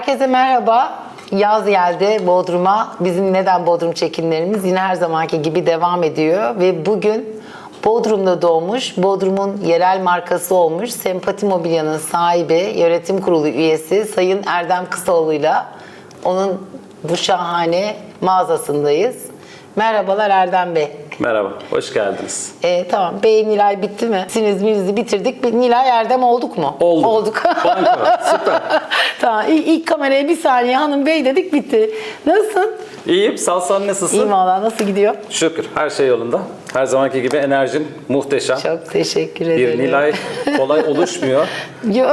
Herkese merhaba. Yaz geldi Bodrum'a. Bizim neden Bodrum çekimlerimiz yine her zamanki gibi devam ediyor ve bugün Bodrum'da doğmuş, Bodrum'un yerel markası olmuş Sempati Mobilya'nın sahibi, yönetim kurulu üyesi Sayın Erdem Kısaoğlu'yla onun bu şahane mağazasındayız. Merhabalar Erdem Bey. Merhaba, hoş geldiniz. Ee, tamam. Bey Nilay bitti mi? Siniz minizi bitirdik. Bir Nilay Erdem olduk mu? Olduk. Olduk. Banka, süper. tamam. İlk, ilk kameraya bir saniye hanım bey dedik bitti. Nasılsın? İyiyim, salsan nasılsın? İyi valla nasıl gidiyor? Şükür, her şey yolunda. Her zamanki gibi enerjin muhteşem. Çok teşekkür Bir ederim. Nilay kolay oluşmuyor. Yo,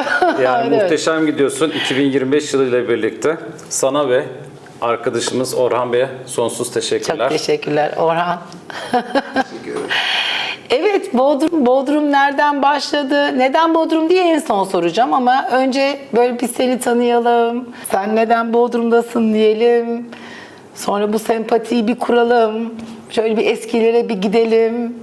Yani muhteşem gidiyorsun 2025 yılıyla birlikte. Sana ve arkadaşımız Orhan Bey'e sonsuz teşekkürler. Çok teşekkürler Orhan. evet Bodrum, Bodrum nereden başladı? Neden Bodrum diye en son soracağım ama önce böyle bir seni tanıyalım. Sen neden Bodrum'dasın diyelim. Sonra bu sempatiyi bir kuralım. Şöyle bir eskilere bir gidelim.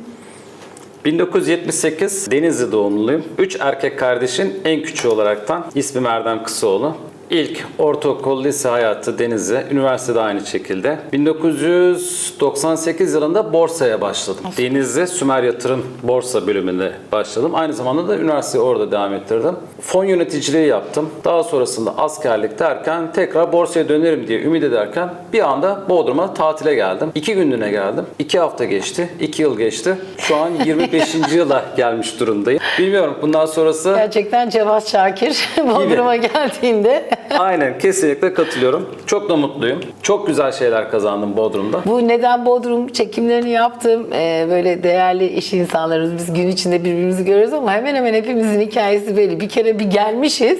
1978 Denizli doğumluyum. Üç erkek kardeşin en küçüğü olaraktan ismim Erdem Kısaoğlu. İlk ortaokul, lise hayatı Denizli, üniversitede aynı şekilde. 1998 yılında borsaya başladım. Denizli Sümer Yatırım Borsa bölümünde başladım. Aynı zamanda da üniversiteyi orada devam ettirdim. Fon yöneticiliği yaptım. Daha sonrasında askerlik derken tekrar borsaya dönerim diye ümit ederken bir anda Bodrum'a tatile geldim. İki günlüğüne geldim. İki hafta geçti. iki yıl geçti. Şu an 25. yıla gelmiş durumdayım. Bilmiyorum bundan sonrası Gerçekten Cevat Şakir Bodrum'a geldiğinde Aynen kesinlikle katılıyorum. Çok da mutluyum. Çok güzel şeyler kazandım Bodrum'da. Bu neden Bodrum çekimlerini yaptım. Ee, böyle değerli iş insanlarımız biz gün içinde birbirimizi görüyoruz ama hemen hemen hepimizin hikayesi belli. Bir kere bir gelmişiz,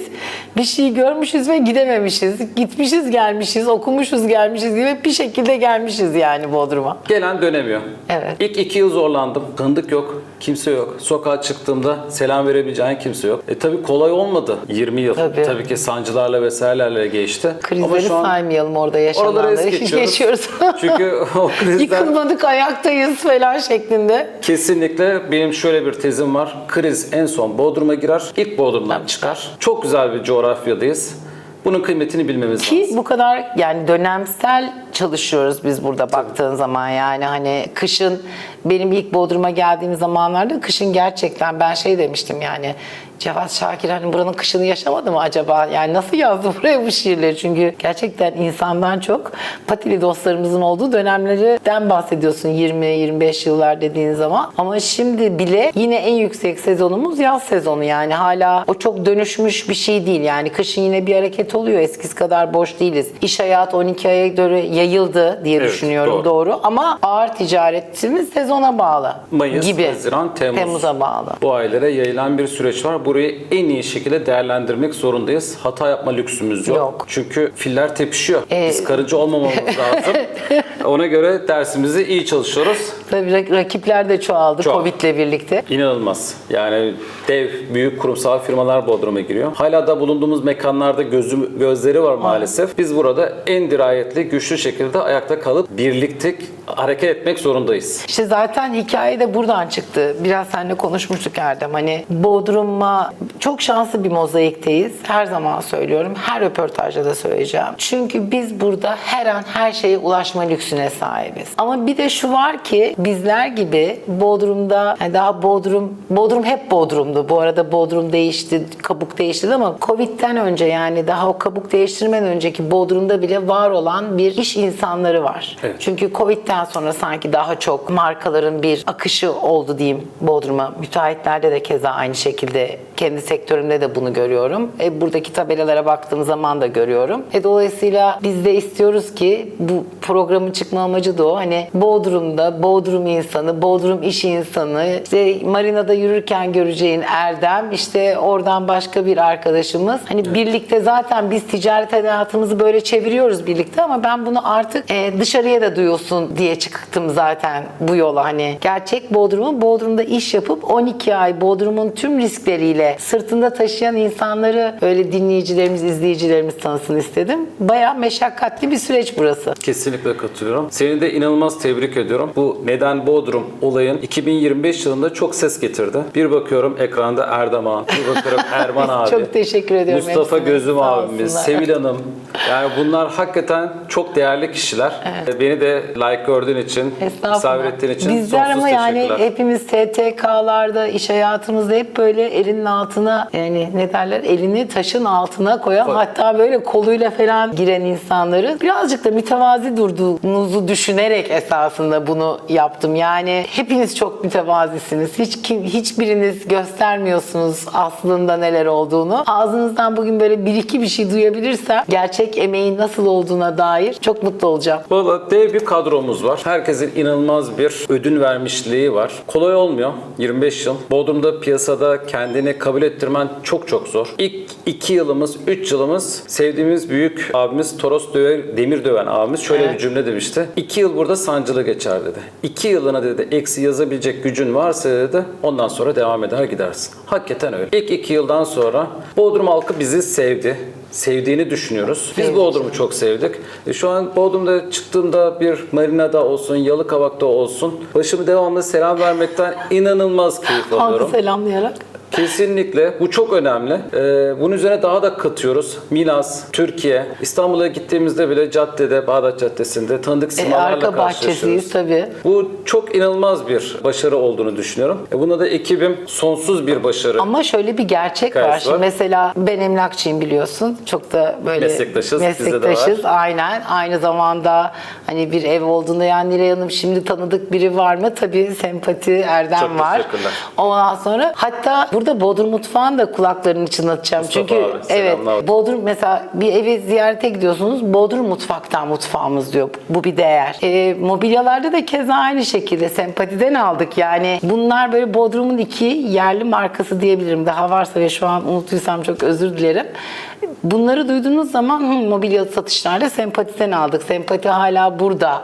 bir şey görmüşüz ve gidememişiz. Gitmişiz, gelmişiz, okumuşuz, gelmişiz gibi bir şekilde gelmişiz yani Bodrum'a. Gelen dönemiyor. Evet. İlk iki yıl zorlandım. Tanıdık yok, kimse yok. Sokağa çıktığımda selam verebileceğin kimse yok. E tabii kolay olmadı 20 yıl. Tabii. Tabii ki sancılarla vesairelerle geçti. Krizleri saymayalım orada yaşananları. es geçiyoruz. Geçiyoruz. Çünkü o krizler Yıkılmadık, ayaktayız falan şeklinde. Kesinlikle benim şöyle bir tezim var. Kriz en son Bodrum'a girer, ilk Bodrum'dan çıkar. Çok güzel bir coğrafyadayız. Bunun kıymetini bilmemiz Ki lazım. bu kadar yani dönemsel çalışıyoruz biz burada baktığın zaman yani hani kışın benim ilk Bodrum'a geldiğim zamanlarda kışın gerçekten ben şey demiştim yani Cevat Şakir hani buranın kışını yaşamadı mı acaba? Yani nasıl yazdı buraya bu şiirleri? Çünkü gerçekten insandan çok patili dostlarımızın olduğu dönemlerden bahsediyorsun 20-25 yıllar dediğin zaman. Ama şimdi bile yine en yüksek sezonumuz yaz sezonu yani hala o çok dönüşmüş bir şey değil. Yani kışın yine bir hareket oluyor. Eskisi kadar boş değiliz. İş hayatı 12 aya doğru yayıldı diye Evet, düşünüyorum doğru. doğru. Ama ağır ticaretimiz sezona bağlı Mayıs, gibi. Haziran, Temmuz. Temmuz'a bağlı. Bu aylara yayılan bir süreç var. Burayı en iyi şekilde değerlendirmek zorundayız. Hata yapma lüksümüz yok. Yok. Çünkü filler tepişiyor. Ee, Biz karınca olmamamız lazım. Ona göre dersimizi iyi çalışıyoruz. Tabii rak- rakipler de çoğaldı Çok. Covid'le birlikte. İnanılmaz. Yani dev, büyük kurumsal firmalar Bodrum'a giriyor. Hala da bulunduğumuz mekanlarda gözü, gözleri var maalesef. Biz burada en dirayetli, güçlü şekilde ayakta kalıp birlikte hareket etmek zorundayız. İşte zaten hikaye de buradan çıktı. Biraz seninle konuşmuştuk Erdem. Hani Bodrum'a çok şanslı bir mozaikteyiz. Her zaman söylüyorum. Her röportajda da söyleyeceğim. Çünkü biz burada her an her şeye ulaşma lüksüne sahibiz. Ama bir de şu var ki bizler gibi Bodrum'da yani daha Bodrum Bodrum hep Bodrum'du. Bu arada Bodrum değişti, kabuk değişti ama Covid'den önce yani daha o kabuk değiştirmeden önceki Bodrum'da bile var olan bir iş insanları var. Evet. Çünkü Covid'den sonra sanki daha çok markaların bir akışı oldu diyeyim Bodrum'a. Müteahhitlerde de keza aynı şekilde kendi sektörümde de bunu görüyorum. E, buradaki tabelalara baktığım zaman da görüyorum. E, dolayısıyla biz de istiyoruz ki bu programın çıkma amacı da o. Hani Bodrum'da Bodrum insanı, Bodrum iş insanı, işte marinada yürürken göreceğin Erdem, işte oradan başka bir arkadaşımız. Hani birlikte zaten biz ticaret hayatımızı böyle çeviriyoruz birlikte ama ben bunu artık e, dışarıya da duyulsun diye çıktım zaten bu yola. Hani gerçek Bodrum'u Bodrum'da iş yapıp 12 ay Bodrum'un tüm riskleriyle böyle sırtında taşıyan insanları böyle dinleyicilerimiz, izleyicilerimiz tanısın istedim. Bayağı meşakkatli bir süreç burası. Kesinlikle katılıyorum. Seni de inanılmaz tebrik ediyorum. Bu neden Bodrum olayın 2025 yılında çok ses getirdi. Bir bakıyorum ekranda Erdem Ağam, bir bakıyorum Erman abi. Çok teşekkür ediyorum Mustafa hepsine. Gözüm Sağ abimiz, olsunlar. Sevil Hanım. Yani bunlar hakikaten çok değerli kişiler. Beni de like gördüğün için, misafir ettiğin için Bizler sonsuz ama yani hepimiz STK'larda, iş hayatımızda hep böyle elinin altına yani ne derler elini taşın altına koyan Koy. hatta böyle koluyla falan giren insanları birazcık da mütevazi durduğunuzu düşünerek esasında bunu yaptım. Yani hepiniz çok mütevazisiniz. Hiç kim, hiçbiriniz göstermiyorsunuz aslında neler olduğunu. Ağzınızdan bugün böyle bir iki bir şey duyabilirsem gerçek emeğin nasıl olduğuna dair çok mutlu olacağım. Valla dev bir kadromuz var. Herkesin inanılmaz bir ödün vermişliği var. Kolay olmuyor. 25 yıl. Bodrum'da piyasada kendini kabul ettirmen çok çok zor. İlk 2 yılımız, 3 yılımız sevdiğimiz büyük abimiz Toros Döver, Demir Döven abimiz şöyle Evet. bir cümle demişti. 2 yıl burada sancılı geçer dedi. 2 yılına dedi eksi yazabilecek gücün varsa dedi ondan sonra devam eder gidersin. Hakikaten öyle. İlk 2 yıldan sonra Bodrum halkı bizi sevdi. Sevdiğini düşünüyoruz. Biz Evet. Bodrum'u çok sevdik. E, Şu an Bodrum'da çıktığımda bir marinada olsun, Yalıkavak'ta olsun başımı devamlı selam vermekten inanılmaz keyif Halkı alıyorum. selamlayarak. Kesinlikle. Bu çok önemli. Ee, bunun üzerine daha da katıyoruz. Milas, Türkiye. İstanbul'a gittiğimizde bile caddede, Bağdat Caddesi'nde tanıdık E, simalarla arka karşılaşıyoruz. tabii. Bu çok inanılmaz bir başarı olduğunu düşünüyorum. E, buna da ekibim sonsuz bir başarı. Ama şöyle bir gerçek var. Şimdi var. mesela ben emlakçıyım biliyorsun. Çok da böyle Meslektaşız, meslektaşız. Aynen. Aynı zamanda hani bir ev olduğunda yani Nilay Hanım şimdi tanıdık biri var mı? Tabii sempati Erdem Çok var. Ondan sonra hatta burada Bodrum mutfağın da kulaklarını çınlatacağım. Mustafa Çünkü abi, evet. Bodrum mesela bir evi ziyarete gidiyorsunuz. Bodrum mutfaktan mutfağımız diyor. Bu bir değer. E, mobilyalarda da keza aynı şekilde sempatiden aldık. Yani bunlar böyle Bodrum'un iki yerli markası diyebilirim. Daha varsa ve şu an unuttuysam çok özür dilerim. Bunları duyduğunuz zaman "Hı, mobilya satışlarda sempatiden aldık. Sempati hala burada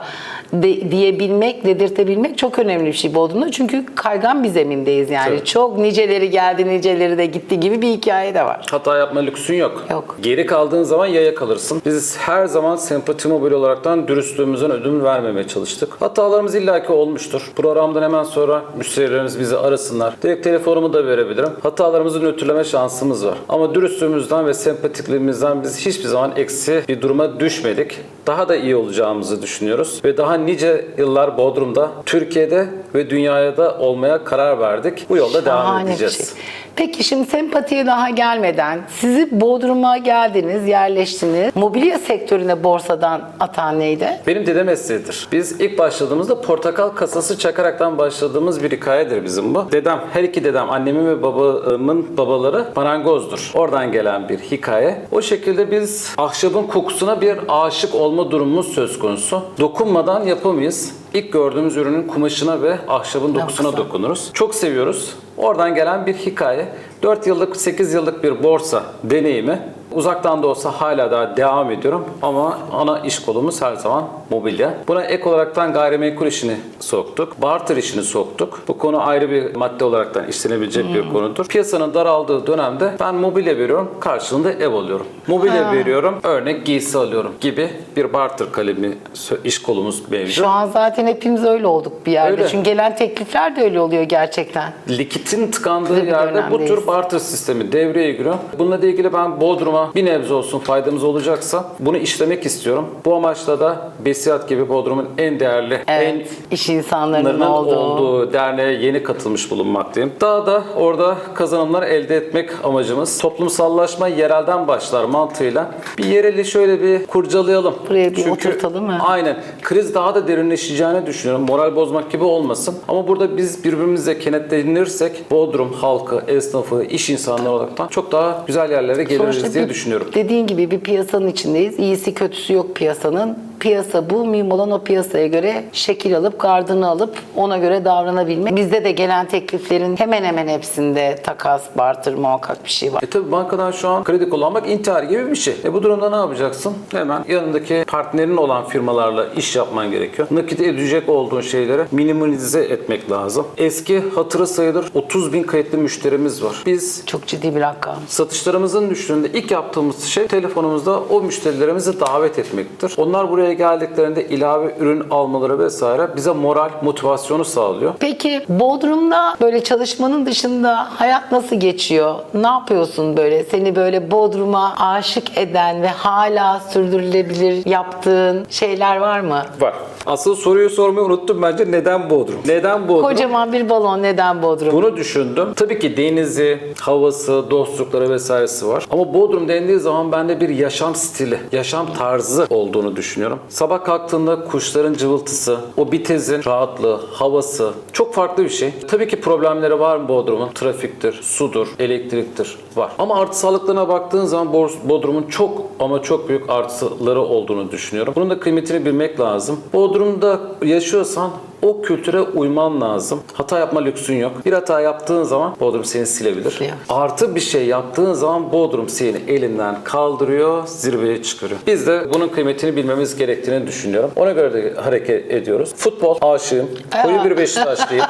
de- diyebilmek, dedirtebilmek çok önemli bir şey Bodrum'da. Çünkü kaygan bir zemindeyiz yani. Tabii. Çok niceleri geldi, niceleri de gitti gibi bir hikaye de var. Hata yapma lüksün yok. Yok. Geri kaldığın zaman yaya kalırsın. Biz her zaman sempati mobil olaraktan dürüstlüğümüzden ödün vermemeye çalıştık. Hatalarımız illaki olmuştur. Programdan hemen sonra müşterilerimiz bizi arasınlar. Direkt telefonumu da verebilirim. Hatalarımızı nötrleme şansımız var. Ama dürüstlüğümüzden ve sempatikliğimizden biz hiçbir zaman eksi bir duruma düşmedik. Daha da iyi olacağımızı düşünüyoruz. Ve daha nice yıllar Bodrum'da, Türkiye'de ve dünyaya da olmaya karar verdik. Bu yolda devam Şahane bir edeceğiz. şey. Peki şimdi sempatiye daha gelmeden sizi Bodrum'a geldiniz, yerleştiniz. Mobilya sektörüne borsadan atan neydi? Benim dede mesleğidir. Biz ilk başladığımızda portakal kasası çakaraktan başladığımız bir hikayedir bizim bu. Dedem, her iki dedem, annemin ve babamın babaları marangozdur. Oradan gelen bir hikaye. O şekilde biz ahşabın kokusuna bir aşık olma durumumuz söz konusu. Dokunmadan yapamayız. İlk gördüğümüz ürünün kumaşına ve ahşabın dokusuna dokunuruz. Çok seviyoruz. Oradan gelen bir hikaye. 4 yıllık, 8 yıllık bir borsa deneyimi. Uzaktan da olsa hala daha devam ediyorum ama ana iş kolumuz her zaman mobilya. Buna ek olaraktan gayrimenkul işini soktuk. Barter işini soktuk. Bu konu ayrı bir madde olaraktan işlenebilecek bir konudur. Piyasanın daraldığı dönemde ben mobilya veriyorum, karşılığında ev alıyorum. Mobilya veriyorum, örnek giysi alıyorum gibi bir barter kalemi iş kolumuz mevcut. Şu an zaten hepimiz öyle olduk bir yerde. Öyle. Çünkü gelen teklifler de öyle oluyor gerçekten. likitin tıkandığı yerde bu tür barter sistemi devreye giriyor. Bununla ilgili ben Bodrum'a bir nebze olsun faydamız olacaksa bunu işlemek istiyorum. Bu amaçla da Besiyat gibi Bodrum'un en değerli, Evet, iş insanlarının en olduğu. olduğu derneğe yeni katılmış bulunmaktayım. Daha da orada kazanımlar elde etmek amacımız. Toplumsallaşma yerelden başlar mantığıyla. Bir yereli şöyle bir kurcalayalım. Buraya bir oturtalım mı? Aynen. Kriz daha da derinleşeceğini düşünüyorum. Moral bozmak gibi olmasın. Ama burada biz birbirimizle kenetlenirsek Bodrum halkı, esnafı, iş insanları olaraktan çok daha güzel yerlere geliriz Sonuçta diye düşünüyorum. Dediğin gibi bir piyasanın içindeyiz. İyisi kötüsü yok piyasanın. Piyasa bu, mühim olan o piyasaya göre şekil alıp, gardını alıp ona göre davranabilmek. Bizde de gelen tekliflerin hemen hemen hepsinde takas, barter muhakkak bir şey var. E tabi bankadan şu an kredi kullanmak intihar gibi bir şey. E bu durumda ne yapacaksın? Hemen yanındaki partnerin olan firmalarla iş yapman gerekiyor. Nakit edecek olduğun şeyleri minimalize etmek lazım. Eski hatırı sayılır 30 bin kayıtlı müşterimiz var. Biz Çok ciddi bir rakam. Satışlarımızın düştüğünde ilk yaptığımız şey telefonumuzda o müşterilerimizi davet etmektir. Onlar buraya geldiklerinde ilave ürün almaları vesaire bize moral, motivasyonu sağlıyor. Peki Bodrum'da böyle çalışmanın dışında hayat nasıl geçiyor? Ne yapıyorsun böyle? Seni böyle Bodrum'a aşık eden ve hala sürdürülebilir yaptığın şeyler var mı? Var. Asıl soruyu sormayı unuttum bence neden Bodrum? Neden Bodrum? Kocaman bir balon neden Bodrum? Bunu düşündüm. Tabii ki denizi, havası, dostlukları vesairesi var. Ama Bodrum dendiği zaman bende bir yaşam stili, yaşam tarzı olduğunu düşünüyorum. Sabah kalktığında kuşların cıvıltısı, o bitezin rahatlığı, havası çok farklı bir şey. Tabii ki problemleri var mı Bodrum'un? Trafiktir, sudur, elektriktir. Var. Ama artı sağlıklarına baktığın zaman Bodrum'un çok ama çok büyük artıları olduğunu düşünüyorum. Bunun da kıymetini bilmek lazım. Bodrum'da yaşıyorsan o kültüre uyman lazım. Hata yapma lüksün yok. Bir hata yaptığın zaman Bodrum seni silebilir. Siliyor. Artı bir şey yaptığın zaman Bodrum seni elinden kaldırıyor, zirveye çıkarıyor. Biz de bunun kıymetini bilmemiz gerektiğini düşünüyorum. Ona göre de hareket ediyoruz. Futbol aşığım. Koyu bir Beşiktaşlıyım.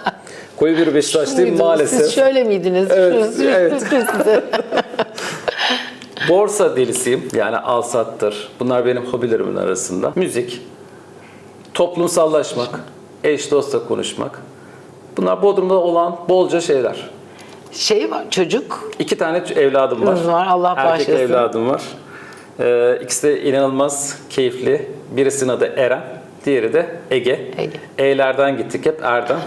Koyu bir Beşiktaşlıyım maalesef. Siz şöyle miydiniz? Evet, evet. Borsa delisiyim. Yani al sattır. Bunlar benim hobilerimin arasında. Müzik, toplumsallaşmak, eş dostla konuşmak. Bunlar Bodrum'da olan bolca şeyler. şey var çocuk. İki tane evladım var. Var, Allah Erkek bağışlasın. evladım var. Ee, ikisi de inanılmaz keyifli. Birisinin adı Eren, diğeri de Ege. Ege. E'lerden gittik hep Erdem.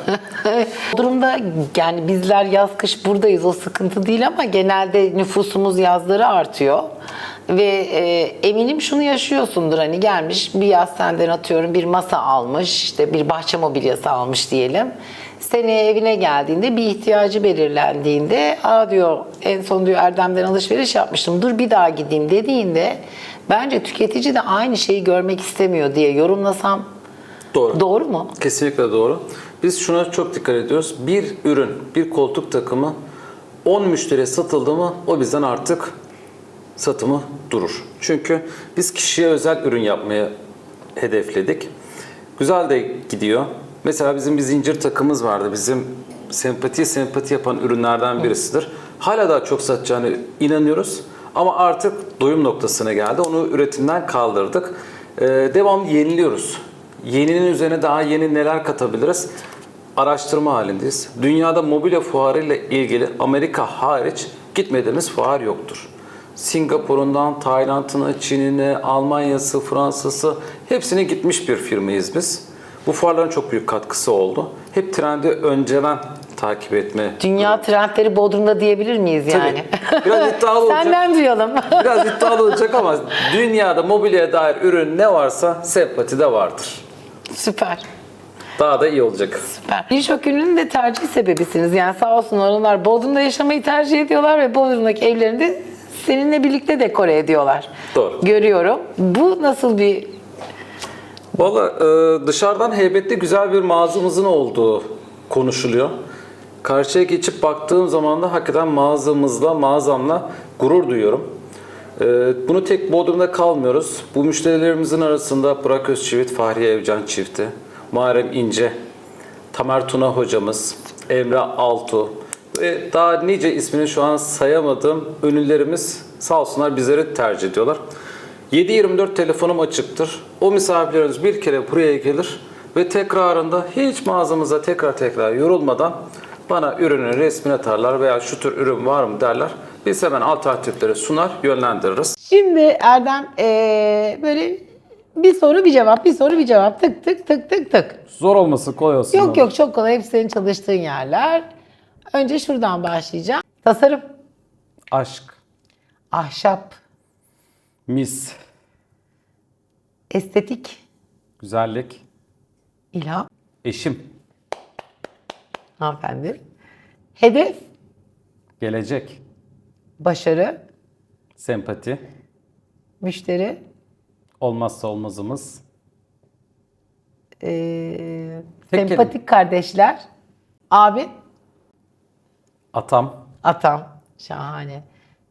Bodrum'da yani bizler yaz kış buradayız o sıkıntı değil ama genelde nüfusumuz yazları artıyor. Ve e, eminim şunu yaşıyorsundur hani gelmiş bir yaz senden atıyorum bir masa almış işte bir bahçe mobilyası almış diyelim. Seneye evine geldiğinde bir ihtiyacı belirlendiğinde aa diyor en son diyor Erdem'den alışveriş yapmıştım dur bir daha gideyim dediğinde bence tüketici de aynı şeyi görmek istemiyor diye yorumlasam Doğru. doğru mu? Kesinlikle doğru. Biz şuna çok dikkat ediyoruz. Bir ürün, bir koltuk takımı 10 müşteriye satıldı mı o bizden artık satımı durur. Çünkü biz kişiye özel ürün yapmaya hedefledik. Güzel de gidiyor. Mesela bizim bir zincir takımız vardı. Bizim sempati sempati yapan ürünlerden birisidir. Hala daha çok satacağını inanıyoruz. Ama artık doyum noktasına geldi. Onu üretimden kaldırdık. Ee, devamlı yeniliyoruz. Yeninin üzerine daha yeni neler katabiliriz? Araştırma halindeyiz. Dünyada mobilya fuarı ile ilgili Amerika hariç gitmediğimiz fuar yoktur. Singapur'undan Tayland'ına, Çin'ine, Almanya'sı, Fransa'sı hepsine gitmiş bir firmayız biz. Bu fuarların çok büyük katkısı oldu. Hep trendi önceden takip etme. Dünya trendleri Bodrum'da diyebilir miyiz yani? Tabii. Biraz iddialı olacak. Senden duyalım. Biraz iddialı olacak ama dünyada mobilyaya dair ürün ne varsa sempati de vardır. Süper. Daha da iyi olacak. Süper. Birçok ürünün de tercih sebebisiniz. Yani sağ olsun onlar Bodrum'da yaşamayı tercih ediyorlar ve Bodrum'daki evlerini de seninle birlikte dekore ediyorlar. Doğru. Görüyorum. Bu nasıl bir Valla e, dışarıdan heybetli güzel bir mağazamızın olduğu konuşuluyor. Karşıya geçip baktığım zaman da hakikaten mağazamızla, mağazamla gurur duyuyorum. E, bunu tek Bodrum'da kalmıyoruz. Bu müşterilerimizin arasında Burak Özçivit, Fahriye Evcan çifti, Muharrem İnce, Tamer Tuna hocamız, Emre Altu ve daha nice ismini şu an sayamadığım ünlülerimiz sağ olsunlar bizleri tercih ediyorlar. 7-24 telefonum açıktır. O misafirlerimiz bir kere buraya gelir ve tekrarında hiç mağazamıza tekrar tekrar yorulmadan bana ürünün resmini atarlar veya şu tür ürün var mı derler. Biz hemen alternatifleri sunar, yönlendiririz. Şimdi Erdem eee, böyle bir soru bir cevap, bir soru bir cevap. Tık tık tık tık tık. Zor olması kolay olsun. Yok ama. yok çok kolay. Hepsi senin çalıştığın yerler. Önce şuradan başlayacağım. Tasarım, Aşk, ahşap, mis, estetik, güzellik, ilham, eşim, hanımefendi. Hedef, gelecek, başarı, sempati, müşteri, Olmazsa olmazımız. Ee, Tek sempatik kardeşler. Abi, Atam. atam. Şahane.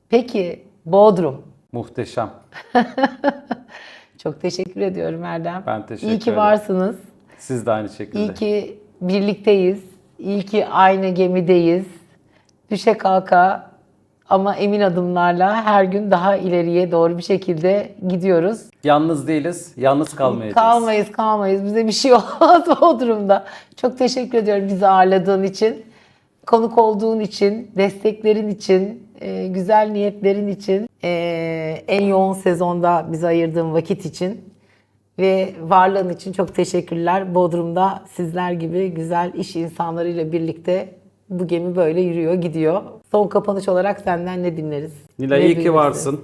Peki Bodrum. Muhteşem. Çok teşekkür ediyorum Erdem. Ben teşekkür İyi ki ederim. varsınız. Siz de aynı şekilde. İyi ki birlikteyiz. İyi ki aynı gemideyiz. Düşe kalka ama emin adımlarla her gün daha ileriye doğru bir şekilde gidiyoruz. Yalnız değiliz. Yalnız kalmayacağız. Kalmayız kalmayız. Bize bir şey olmaz o durumda. Çok teşekkür ediyorum bizi ağırladığın için. Konuk olduğun için, desteklerin için, e, güzel niyetlerin için, e, en yoğun sezonda bize ayırdığın vakit için ve varlığın için çok teşekkürler. Bodrum'da sizler gibi güzel iş insanlarıyla birlikte bu gemi böyle yürüyor, gidiyor. Son kapanış olarak senden ne dinleriz? Nilay Ne iyi ki varsın.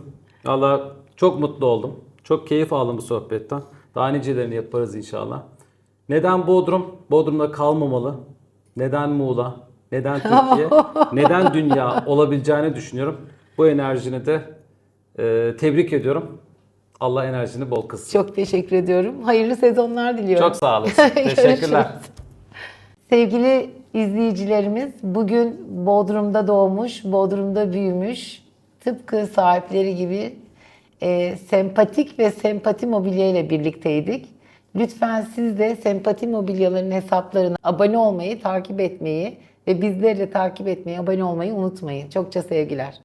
Valla çok mutlu oldum. Çok keyif aldım bu sohbetten. Daha nicelerini yaparız inşallah. Neden Bodrum? Bodrum'da kalmamalı. Neden Muğla? Neden Türkiye? Neden dünya olabileceğini düşünüyorum. Bu enerjini de e, tebrik ediyorum. Allah enerjini bol kılsın. Çok teşekkür ediyorum. Hayırlı sezonlar diliyorum. Çok sağ olasın. Teşekkürler. Sevgili izleyicilerimiz, bugün Bodrum'da doğmuş, Bodrum'da büyümüş, tıpkı sahipleri gibi e, sempatik ve sempati mobilya ile birlikteydik. Lütfen siz de sempati mobilyaların hesaplarına abone olmayı, takip etmeyi ve bizleri de takip etmeyi, abone olmayı unutmayın. Çokça sevgiler.